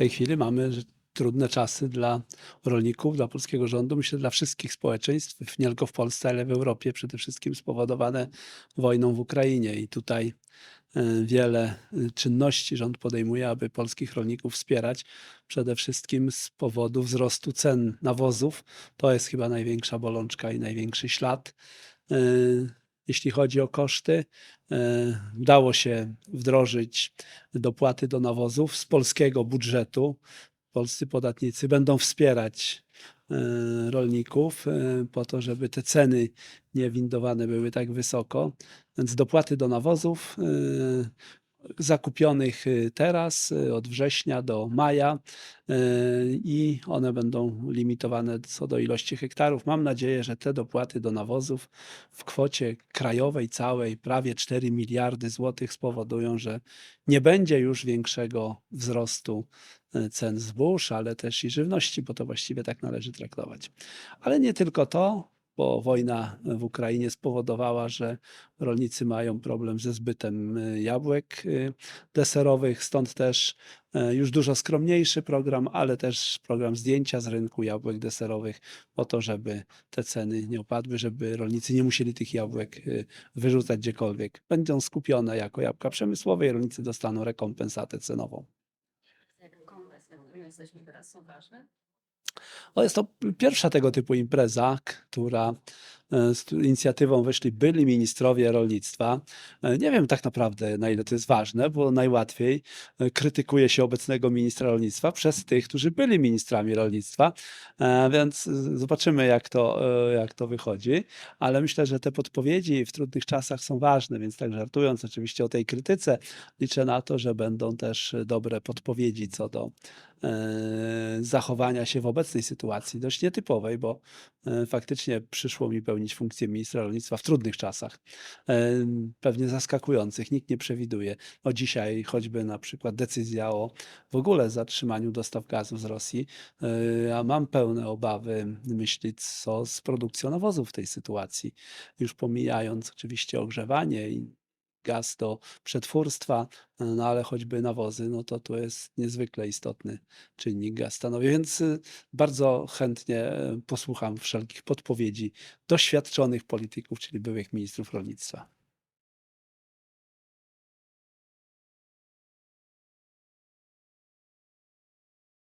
tej chwili mamy trudne czasy dla rolników, dla polskiego rządu, myślę dla wszystkich społeczeństw, nie tylko w Polsce, ale w Europie, przede wszystkim spowodowane wojną w Ukrainie. I tutaj e, wiele y, czynności rząd podejmuje, aby polskich rolników wspierać, przede wszystkim z powodu wzrostu cen nawozów. To jest chyba największa bolączka i największy ślad. Jeśli chodzi o koszty, e, udało się wdrożyć dopłaty do nawozów z polskiego budżetu. Polscy podatnicy będą wspierać e, rolników e, po to, żeby te ceny niewindowane były tak wysoko. Więc dopłaty do nawozów zakupionych y, teraz y, od września do maja y, i one będą limitowane co do ilości hektarów. Mam nadzieję, że te dopłaty do nawozów w kwocie krajowej całej prawie 4 miliardy złotych spowodują, że nie będzie już większego wzrostu cen zbóż, ale też i żywności, bo to właściwie tak należy traktować. Ale nie tylko to, bo wojna w Ukrainie spowodowała, że rolnicy mają problem ze zbytem y, jabłek y, deserowych, stąd też e, już dużo skromniejszy program, ale też program zdjęcia z rynku jabłek deserowych po to, żeby te ceny nie opadły, żeby rolnicy nie musieli tych jabłek y, wyrzucać gdziekolwiek. Będą skupione jako jabłka przemysłowe i rolnicy dostaną rekompensatę cenową. Jesteśmy teraz, są ważne? O, jest to pierwsza tego typu impreza, która e, z inicjatywą wyszli byli ministrowie rolnictwa. E, Nie wiem tak naprawdę, na ile to jest ważne, bo najłatwiej e, krytykuje się obecnego ministra rolnictwa przez tych, którzy byli ministrami rolnictwa, więc zobaczymy, jak to, jak to wychodzi. Ale myślę, że te podpowiedzi w trudnych czasach są ważne, więc tak żartując oczywiście o tej krytyce, liczę na to, że będą też dobre podpowiedzi co do zachowania się w obecnej sytuacji, dość nietypowej, bo e, faktycznie przyszło mi pełnić funkcję ministra rolnictwa w trudnych czasach, e, pewnie zaskakujących, nikt nie przewiduje. O dzisiaj choćby na przykład decyzja o w ogóle zatrzymaniu dostaw gazu z Rosji, e, a mam pełne obawy myśli co z produkcją nawozów w tej sytuacji, już pomijając oczywiście ogrzewanie i gaz do przetwórstwa, e, no ale choćby nawozy, no to to jest niezwykle istotny czynnik gaz stanowi, więc y, bardzo chętnie e, posłucham wszelkich podpowiedzi doświadczonych polityków, czyli byłych ministrów rolnictwa.